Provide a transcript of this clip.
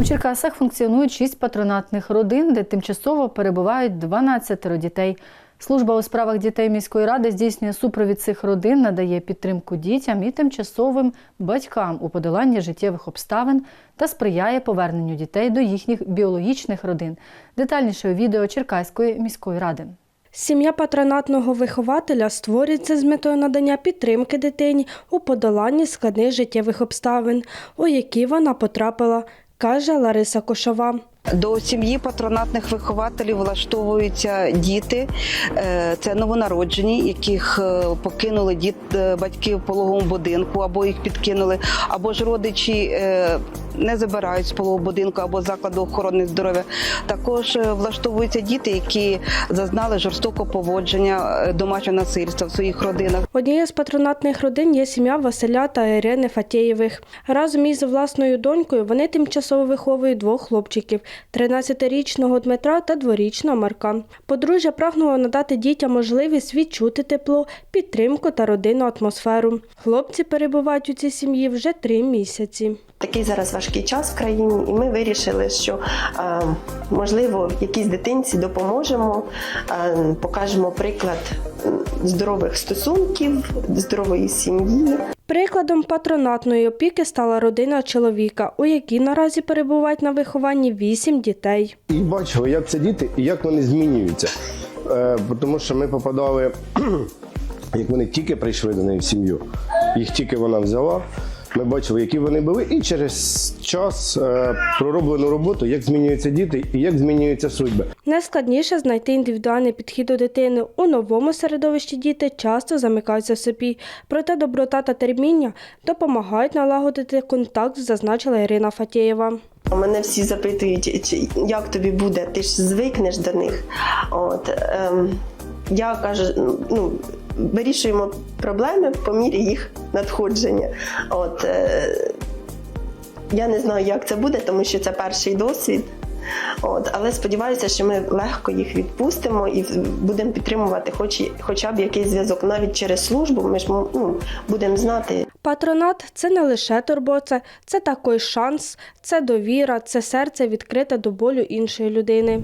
У Черкасах функціонують шість патронатних родин, де тимчасово перебувають 12 дітей. Служба у справах дітей міської ради здійснює супровід цих родин, надає підтримку дітям і тимчасовим батькам у подоланні життєвих обставин та сприяє поверненню дітей до їхніх біологічних родин. Детальніше у відео Черкаської міської ради. Сім'я патронатного вихователя створюється з метою надання підтримки дитині у подоланні складних життєвих обставин, у які вона потрапила, каже Лариса Кошова. До сім'ї патронатних вихователів влаштовуються діти. Е, Це новонароджені, яких е, покинули діт, е, батьки в пологовому будинку, або їх підкинули, або ж родичі не забирають з пологового будинку або закладу охорони здоров'я. Також влаштовуються діти, які зазнали жорстокого поводження домашнього насильства в своїх родинах. Однією з патронатних родин є сім'я Василя та Ірини Фатєєвих. Разом із власною донькою вони тимчасово виховують двох хлопчиків – 13-річного Дмитра та 2-річного Марка. Подружжя прагнуло надати дітям можливість відчути тепло, підтримку та родинну атмосферу. Хлопці перебувають у цій сім'ї вже три місяці. Такий зараз важкий час в країні, і ми вирішили, що е, можливо якійсь дитинці допоможемо, е, покажемо приклад здорових стосунків, здорової сім'ї. Прикладом патронатної опіки стала родина чоловіка, у якій наразі перебувають на вихованні вісім дітей. І бачили, як це діти і як вони змінюються. Е, тому що ми попадали, як вони тільки прийшли до неї в сім'ю, їх тільки вона взяла. Ми бачили, які вони були, і через час е, пророблену роботу, як змінюються діти і як змінюються судьби. Найскладніше знайти індивідуальний підхід до дитини. У новому середовищі діти часто замикаються в собі. Проте доброта та терміння допомагають налагодити контакт, зазначила Ірина Фатєєва. Мене всі запитують, чи як тобі буде, ти ж звикнеш до них. От ем, я кажу, ну вирішуємо проблеми по мірі їх надходження. От е, я не знаю, як це буде, тому що це перший досвід. От, але сподіваюся, що ми легко їх відпустимо і будемо підтримувати, хоч хоча б якийсь зв'язок навіть через службу. Ми ж ну, будемо знати, Патронат це не лише турбота, це також шанс, це довіра, це серце відкрите до болю іншої людини.